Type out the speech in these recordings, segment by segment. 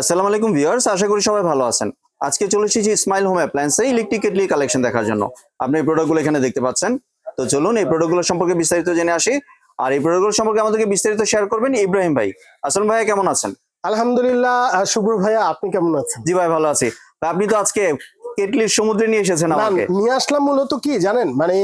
আসসালামু আলাইকুম ভিউয়ার্স আশা করি সবাই ভালো আছেন। আজকে চলে এসেছি স্মাইল হোম অ্যাপ্লায়েন্সে ইলেকট্রিক কেটলি কালেকশন দেখার জন্য। আপনি এই প্রোডাক্টগুলো এখানে দেখতে পাচ্ছেন। তো চলুন এই প্রোডাক্টগুলো সম্পর্কে বিস্তারিত জেনে আসি। আর এই প্রোডাক্টগুলো সম্পর্কে আমাদেরকে বিস্তারিত শেয়ার করবেন ইব্রাহিম ভাই। আসলাম ভাইয়া কেমন আছেন? আলহামদুলিল্লাহ শুভ্র ভাইয়া আপনি কেমন আছেন? জি ভাই ভালো আছি। আপনি তো আজকে কেটলির সমুদ্রে নিয়ে এসেছেন আমাকে। নিয়ে আসলাম মূলত কি জানেন? মানে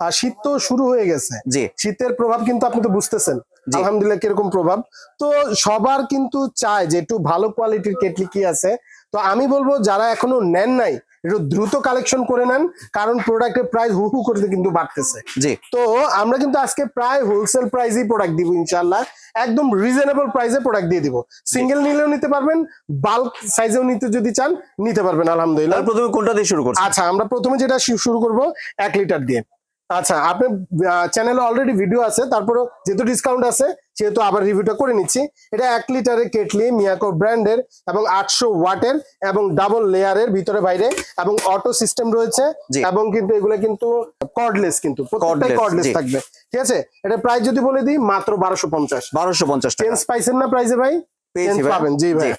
আহ, শীত তো শুরু হয়ে গেছে। জি। শীতের প্রভাব কিন্তু আপনি তো বুঝতেছেন। আলহামদুলিল্লাহ কীরকম প্রভাব? তো সবার কিন্তু চায় যে একটু ভালো কোয়ালিটির কেটলি কি আছে। তো আমি বলব যারা এখনও নেন নাই একটু দ্রুত কালেকশন করে নেন কারণ প্রোডাক্টের প্রাইস হু হু করে কিন্তু বাড়তেছে। জি। তো আমরা কিন্তু আজকে প্রায় হোলসেল প্রাইসেই প্রোডাক্ট দিব ইনশাল্লাহ একদম রিজনেবল প্রাইসে প্রোডাক্ট দিয়ে দিব। সিঙ্গেল নিলেও নিতে পারবেন বাল্ক সাইজেও নিতে যদি চান নিতে পারবেন আলহামদুলিল্লাহ। প্রথমে কোনটা দিয়ে শুরু করছি আচ্ছা আমরা প্রথমে যেটা শুরু করব এক লিটার দিয়ে। আচ্ছা আপনার চ্যানেলে অলরেডি ভিডিও আছে তারপরে যেহেতু ডিসকাউন্ট আছে সেহেতু আবার রিভিউটা করে নিচ্ছি। এটা এক লিটারের কেটলি মিয়াকো ব্র্যান্ডের এবং আটশো ওয়াটের এবং ডাবল লেয়ারের ভিতরে বাইরে এবং অটো সিস্টেম রয়েছে এবং কিন্তু এগুলো কিন্তু কর্ডলেস কিন্তু প্রত্যেকটাই কর্ডলেস থাকবে। ঠিক আছে? এটা প্রাইস যদি বলে দিই মাত্র বারোশো পঞ্চাশ। বারোশো পঞ্চাশ চেঞ্জ পাইছেন না প্রাইসে ভাই? চেঞ্জ পাবেন জি ভাই।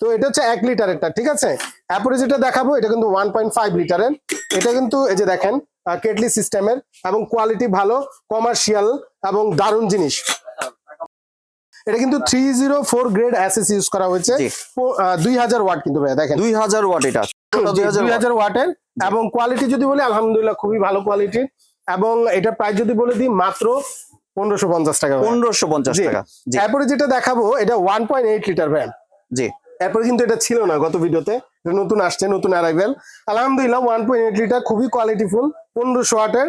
তো এটা হচ্ছে এক লিটারেরটা ঠিক আছে? তারপরে যেটা দেখাবো এটা কিন্তু ওয়ান পয়েন্ট ফাইভ লিটারের এটা কিন্তু এই যে দেখেন কেটলি সিস্টেমের এবং কোয়ালিটি ভালো কমার্শিয়াল এবং দারুণ জিনিস। এটা কিন্তু three zero four grade SS use করা হয়েছে। দুই হাজার ওয়াট কিন্তু ভাই দেখেন। দুই হাজার ওয়াট এটা দুই হাজার ওয়াটের এবং কোয়ালিটি যদি বলি আলহামদুলিল্লাহ খুবই ভালো কোয়ালিটির এবং এটা প্রাইস যদি বলে দিই মাত্র পনেরোশো পঞ্চাশ টাকা পনেরোশো পঞ্চাশ। টাকা। তারপরে যেটা দেখাবো এটা ওয়ান পয়েন্ট এইট লিটার ভ্যান জি। এরপরে কিন্তু এটা ছিল না গত ভিডিওতে নতুন আসছে নতুন অ্যারাইভেল আলহামদুলিল্লাহ ওয়ান পয়েন্ট এইট লিটার খুবই কোয়ালিটিফুল পনেরোশো আটের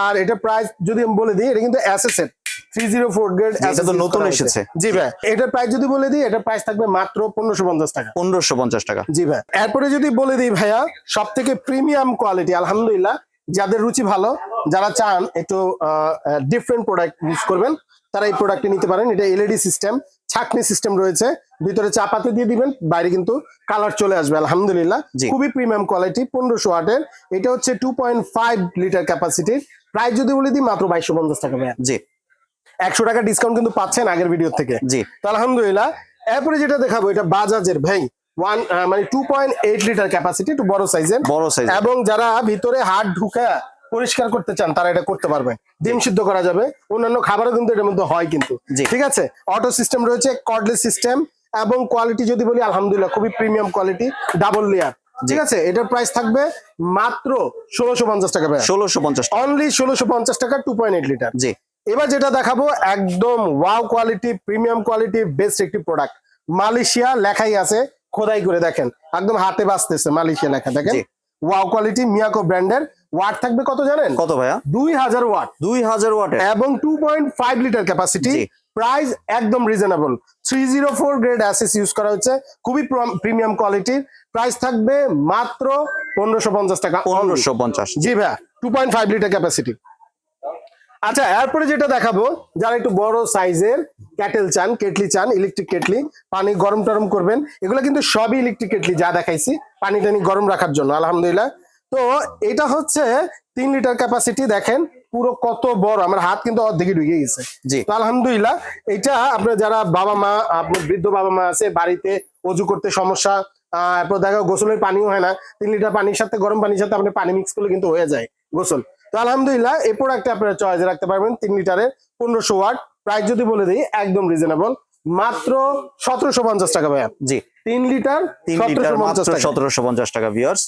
আর এটা প্রাইস যদি আমি বলে দিই এটা কিন্তু অ্যাসেসেট থ্রি জিরো ফোর গ্রেড এটা তো নতুন এসেছে। জি ভাই এটার প্রাইস যদি বলে দিই এটা প্রাইস থাকবে মাত্র পনেরোশো পঞ্চাশ টাকা। পনেরোশো পঞ্চাশ টাকা। জি ভাই এরপরে যদি বলে দিই ভাইয়া সব থেকে প্রিমিয়াম কোয়ালিটি আলহামদুলিল্লাহ যাদের রুচি ভালো যারা চান একটু ডিফারেন্ট প্রোডাক্ট ইউজ করবেন তারা এই প্রোডাক্টটি নিতে পারেন। এটা এলইডি সিস্টেম ছাকনি সিস্টেম রয়েছে। ভিতরে চাপাতে দিয়ে দিবেন বাইরে কিন্তু কালার চলে আসবে আলহামদুলিল্লাহ। খুবই প্রিমিয়াম কোয়ালিটি পনেরোশো ওয়াটের এটা হচ্ছে টু পয়েন্ট ফাইভ লিটার ক্যাপাসিটির প্রাইস যদি বলে দিই মাত্র বাইশশো পঞ্চাশ টাকা জি। একশো টাকা ডিসকাউন্ট কিন্তু পাচ্ছেন আগের ভিডিও থেকে। জি। তো আলহামদুলিল্লাহ এরপরে যেটা দেখাবো এটা বাজাজের ভাই। ওয়ান মানে two point eight litre capacity একটু বড় সাইজের বড় সাইজ এবং যারা ভিতরে হাত ঢুকা পরিষ্কার করতে চান তারা এটা করতে পারবেন ডিম সিদ্ধ করা যাবে। অন্যান্য খাবারও কিন্তু এটার মধ্যে হয় কিন্তু। ঠিক আছে? অটো সিস্টেম রয়েছে কর্ডলেস সিস্টেম এবং কোয়ালিটি যদি বলি আলহামদুলিল্লাহ খুবই প্রিমিয়াম কোয়ালিটি ডাবল লেয়ার ঠিক আছে? এটার প্রাইস থাকবে মাত্র ষোলোশো পঞ্চাশ টাকা ষোলোশো পঞ্চাশ টাকা। অনলি ষোলোশো পঞ্চাশ টাকা টু পয়েন্ট এইট লিটার জি। এবার যেটা দেখাবো একদম wow quality premium quality best একটি প্রোডাক্ট মালয়েশিয়া লেখাই আছে খোদাই করে দেখেন। একদম হাতে বাঁচতেছে মালয়েশিয়া লেখা দেখেন। ওয়াও কোয়ালিটি মিয়াকো ব্র্যান্ডের ওয়াট থাকবে কত জানেন? কত ভাইয়া? দুই হাজার ওয়াট। দুই হাজার ওয়াট এবং two point five litre capacity price একদম reasonable three zero four grade SS use করা হচ্ছে খুবই প্রিমিয়াম কোয়ালিটির প্রাইস থাকবে মাত্র পনেরোশো পঞ্চাশ টাকা। পনেরোশো পঞ্চাশ। জি ভাইয়া two point five litre capacity আচ্ছা এরপরে যেটা দেখাবো যারা একটু বড় সাইজের ক্যাটেল চান কেটলি চান ইলেকট্রিক কেটলি পানি গরম টরম করবেন এগুলো কিন্তু সবই ইলেকট্রিক কেটলি যা দেখাইছি পানি টানি গরম রাখার জন্য আলহামদুলিল্লাহ। তো এটা হচ্ছে তিন লিটার ক্যাপাসিটি দেখেন পুরো কত বড় আমার হাত কিন্তু অর্ধেকে ঢুকে গেছে। জি। তো আলহামদুলিল্লাহ এটা আপনার যারা বাবা মা আপনার বৃদ্ধ বাবা মা আছে বাড়িতে অজু করতে সমস্যা আহ, এরপর দেখা গোসলের পানিও হয় না তিন লিটার পানির সাথে গরম পানির সাথে আপনি পানি মিক্স করলে কিন্তু হয়ে যায় গোসল। তো আলহামদুলিল্লাহ এই প্রোডাক্টটা আপনারা চয়েসে রাখতে পারবেন তিন লিটারের পনেরোশো ওয়াট প্রাইস যদি বলে দিই একদম রিজনেবল মাত্র সতেরোশো পঞ্চাশ টাকা ভাইয়া। জি। তিন লিটার সতেরোশো পঞ্চাশ টাকা। ভিউয়ার্স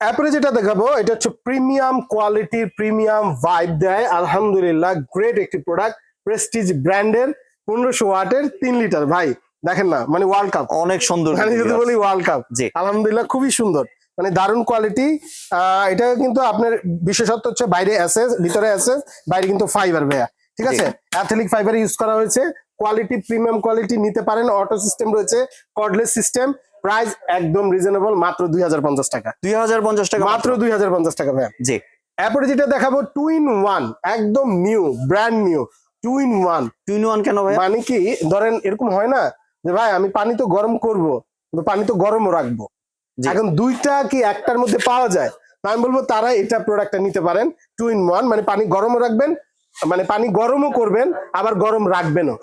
তারপরে যেটা দেখাবো এটা হচ্ছে প্রিমিয়াম কোয়ালিটির প্রিমিয়াম ভাইব দেয়। আলহামদুলিল্লাহ গ্রেট একটি প্রোডাক্ট প্রেস্টিজ ব্র্যান্ডের পনেরোশো ওয়াটের তিন লিটার। ভাই দেখেন না মানে ওয়ার্ল্ড কাপ অনেক সুন্দর মানে যদি বলি ওয়ার্ল্ড কাপ জি। আলহামদুলিল্লাহ খুবই সুন্দর। মানে দারুণ কোয়ালিটি এটা কিন্তু আপনার বিশেষত্ব হচ্ছে বাইরে অ্যাসেস ভিতরে অ্যাসেস বাইরে কিন্তু ফাইবার ভাইয়া ঠিক আছে? অ্যাথলিক ফাইবার ইউজ করা হয়েছে কোয়ালিটি প্রিমিয়াম কোয়ালিটি নিতে পারেন অটো সিস্টেম রয়েছে কর্ডলেস সিস্টেম প্রাইস একদম রিজনেবল মাত্র দুই হাজার পঞ্চাশ টাকা। দুই হাজার পঞ্চাশ টাকা মাত্র দুই হাজার পঞ্চাশ টাকা ভাইয়া। জি। এরপরে যেটা দেখাবো টু ইন ওয়ান একদম new brand new two in one two in one কেন ভাইয়া? মানে কি ধরেন এরকম হয় না যে ভাই আমি পানি তো গরম করব কিন্তু পানি তো গরমও রাখব। এখন দুইটা কি একটার মধ্যে পাওয়া যায়? আমি বলব তারা এটা প্রোডাক্টটা নিতে পারেন টু ইন ওয়ান মানে পানি গরমও রাখবেন মানে পানি গরমও করবেন আবার গরম রাখবেনও।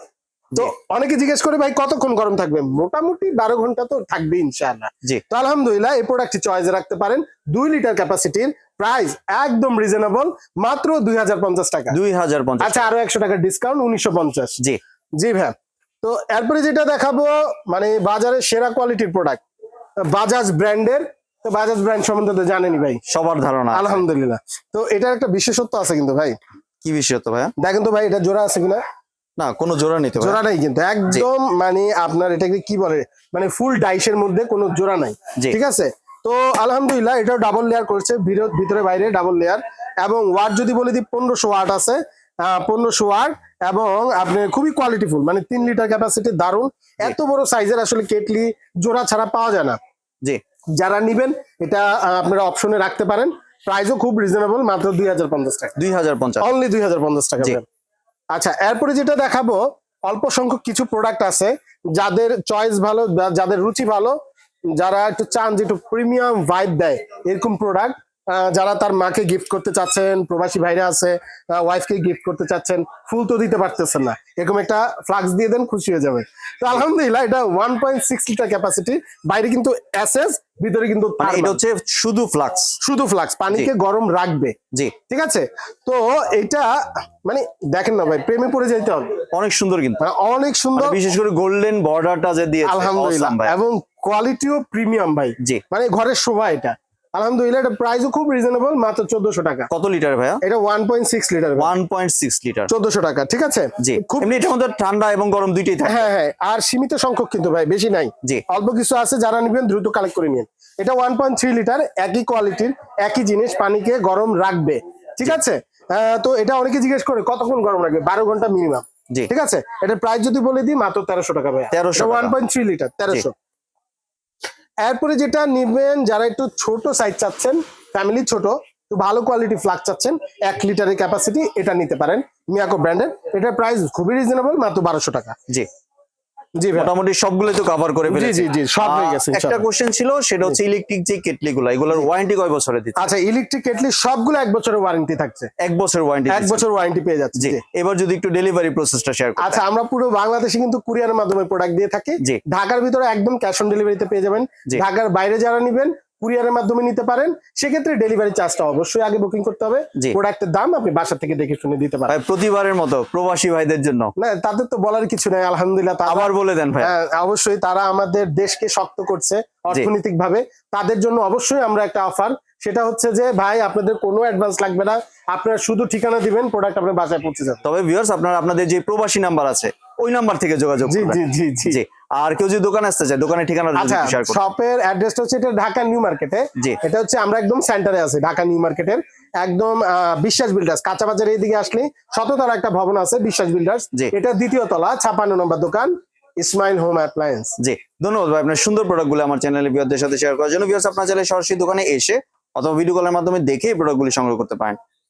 তো অনেকে জিজ্ঞেস করে ভাই কতক্ষণ গরম থাকবে? মোটামুটি বারো ঘণ্টা তো থাকবে ইনশাআল্লাহ। জি। তো আলহামদুলিল্লাহ এই প্রোডাক্টটি চয়েসে রাখতে পারেন দুই লিটার ক্যাপাসিটির প্রাইস একদম রিজনেবল মাত্র দুই হাজার পঞ্চাশ টাকা। দুই হাজার পঞ্চাশ আচ্ছা আরও একশো টাকার ডিসকাউন্ট উনিশশো পঞ্চাশ। জি। জি ভাই। তো এরপরে যেটা দেখাবো মানে বাজারের সেরা কোয়ালিটির প্রোডাক্ট বাজাজ ব্র্যান্ডের তো বাজাজ ব্র্যান্ড সম্বন্ধে তো জানেনি ভাই। সবার ধারণা আলহামদুলিল্লাহ। তো এটার একটা বিশেষত্ব আছে কিন্তু ভাই। কি বিশেষত্ব তো ভাইয়া? দেখেন তো ভাই এটা জোড়া আছে কিনা? না কোনো জোড়া নিতে জোড়া নাই কিন্তু একদম মানে আপনার এটাকে কি বলে মানে ফুল ডাইসের মধ্যে কোনো জোড়া নাই। ঠিক আছে? তো আলহামদুলিল্লাহ এটাও ডাবল লেয়ার করছে ভিতর- ভিতরে বাইরে ডাবল লেয়ার এবং ওয়াট যদি বলে দিই পনেরোশো ওয়াট আছে। পনেরোশো ওয়াট এবং আপনি খুবই কোয়ালিটিফুল মানে তিন লিটার ক্যাপাসিটি দারুণ। এত বড় সাইজের আসলে কেটলি জোড়া ছাড়া পাওয়া যায় না। জি। যারা নিবেন এটা আপনারা অপশনে রাখতে পারেন। প্রাইসও খুব রিজনেবল মাত্র দুই হাজার পঞ্চাশ টাকা। দুই হাজার পঞ্চাশ। অনলি দুই হাজার পঞ্চাশ টাকা। আচ্ছা এরপরে যেটা দেখাবো অল্প সংখ্যক কিছু প্রোডাক্ট আছে। যাদের চয়েস ভালো যাদের রুচি ভালো যারা একটু চান যে একটু প্রিমিয়াম ভাইব দেয় এরকম প্রোডাক্ট যারা তার মাকে গিফট করতে চাচ্ছেন প্রবাসী ভাইরা আছে ওয়াইফকে গিফট করতে চাচ্ছেন ফুল তো দিতে পারতেছেন না। এরকম একটা ফ্লাক্স দিয়ে দেন খুশি হয়ে যাবে। তো আলহামদুলিল্লাহ এটা one point six litre capacity বাইরে কিন্তু এসএস ভিতরে কিন্তু মানে এটা হচ্ছে শুধু ফ্লাক্স শুধু ফ্লাক্স পানিকে গরম রাখবে। জি। ঠিক আছে? তো এটা মানে দেখেন না ভাই প্রেমে পড়ে যাইতে হবে। অনেক সুন্দর কিন্তু। মানে অনেক সুন্দর মানে বিশেষ করে গোল্ডেন বর্ডারটা যে দিয়ে আলহামদুলিল্লাহ। এবং কোয়ালিটিও প্রিমিয়াম ভাই। জি। মানে ঘরের শোভা এটা। আলহামদুলিল্লাহ এটা প্রাইসও খুব রিজনেবল মাত্র চোদ্দশো টাকা। কত লিটার ভাইয়া? এটা one point six litre one point six litre চোদ্দশো টাকা ঠিক আছে? জি খুব এমনি এটার মধ্যে ঠান্ডা এবং গরম দুইটাই থাকে। হ্যাঁ হ্যাঁ আর সীমিত সংখ্যক কিন্তু ভাই বেশি নাই। জি। অল্প কিছু আছে যারা নিবেন দ্রুত কালেক্ট করে নিন। এটা ওয়ান পয়েন্ট থ্রি লিটার একই কোয়ালিটির একই জিনিস পানিকে গরম রাখবে। ঠিক আছে? তো এটা অনেকে জিজ্ঞেস করে কতক্ষণ গরম রাখবে? বারো ঘণ্টা মিনিমাম জি। ঠিক আছে? এটা প্রাইস যদি বলে দিই মাত্র তেরোশো টাকা ভাই 1300 টাকা। ওয়ান পয়েন্ট থ্রি লিটার তেরোশো। এরপরে যেটা নিবেন, যারা একটু ছোট সাইজ চাচ্ছেন ফ্যামিলি ছোট একটু ভালো কোয়ালিটি ফ্লাগ চাচ্ছেন, এক লিটারের ক্যাপাসিটি এটা নিতে পারেন। মিয়াকো ব্র্যান্ডের এটার প্রাইস খুবই রিজনেবল মাত্র বারোশো টাকা। জি। জি মোটামুটি সবগুলো তো কভার করে ফেলেছি জি জি সব হয়ে গেছে একটা কোশ্চেন ছিল সেটা হচ্ছে ইলেকট্রিক যে কেটলি গুলো এগুলোর ওয়ারেন্টি কয় বছরে দিচ্ছে? আচ্ছা ইলেকট্রিক কেটলি সবগুলো এক বছরের ওয়ারেন্টি থাকছে। এক বছর ওয়ারেন্টি এক বছর ওয়ারেন্টি পেয়ে যাচ্ছে জি। এবার যদি একটু ডেলিভারি প্রসেসটা শেয়ার করি আচ্ছা আমরা পুরো বাংলাদেশে কিন্তু কুরিয়ারের মাধ্যমে প্রোডাক্ট দিয়ে থাকি। ঢাকার ভিতরে একদম ক্যাশ অন ডেলিভারিতে পেয়ে যাবেন। ঢাকার বাইরে যারা নিবেন কুরিয়ারের মাধ্যমে নিতে পারেন সেক্ষেত্রে ডেলিভারি চার্জটা অবশ্যই আগে বুকিং করতে হবে। প্রোডাক্টের দাম আপনি বাসা থেকে দেখে শুনে দিতে পারেন। প্রতিবারের মতো প্রবাসী ভাইদের জন্য। না তাদের তো বলার কিছু নেই আলহামদুলিল্লাহ আবার বলে দেন ভাই। হ্যাঁ, অবশ্যই তারা আমাদের দেশকে শক্ত করছে অর্থনৈতিক ভাবে তাদের জন্য অবশ্যই আমরা একটা অফার সেটা হচ্ছে যে ভাই আপনাদের কোনো অ্যাডভান্স লাগবে না। আপনারা শুধু ঠিকানা দিবেন প্রোডাক্ট আপনার বাসায় পৌঁছে যাবে। তবে ভিউয়ার্স আপনারা আপনাদের যে প্রবাসী নাম্বার আছে ওই নাম্বার থেকে যোগাযোগ জি জি জি জি। জি আর কেউ যদি দোকানে আসতে চায় দোকানের ঠিকানা আচ্ছা শপের অ্যাড্রেসটা হচ্ছে এটা ঢাকা নিউ মার্কেটে। এটা হচ্ছে আমরা একদম সেন্টারে আছি ঢাকা নিউ মার্কেটের। একদম বিশ্বাস বিল্ডার্স কাঁচা বাজার এইদিকে আসলে শততলা একটা ভবন আছে বিশ্বাস বিল্ডার্স। এটা দ্বিতীয় তলা ছাপান্ন নম্বর দোকান ইসমাইল হোম অ্যাপ্লায়েন্স জি ধন্যবাদ ভাই আপনার সুন্দর প্রোডাক্টগুলো আমার চ্যানেলে ভিউয়ারদের সাথে শেয়ার করার জন্য। ভিউয়ার্স আপনার চাইলে সরাসরি দোকানে এসে অথবা ভিডিও কলের মাধ্যমে দেখে এই প্রোডাক্টগুলি সংগ্রহ করতে পারেন।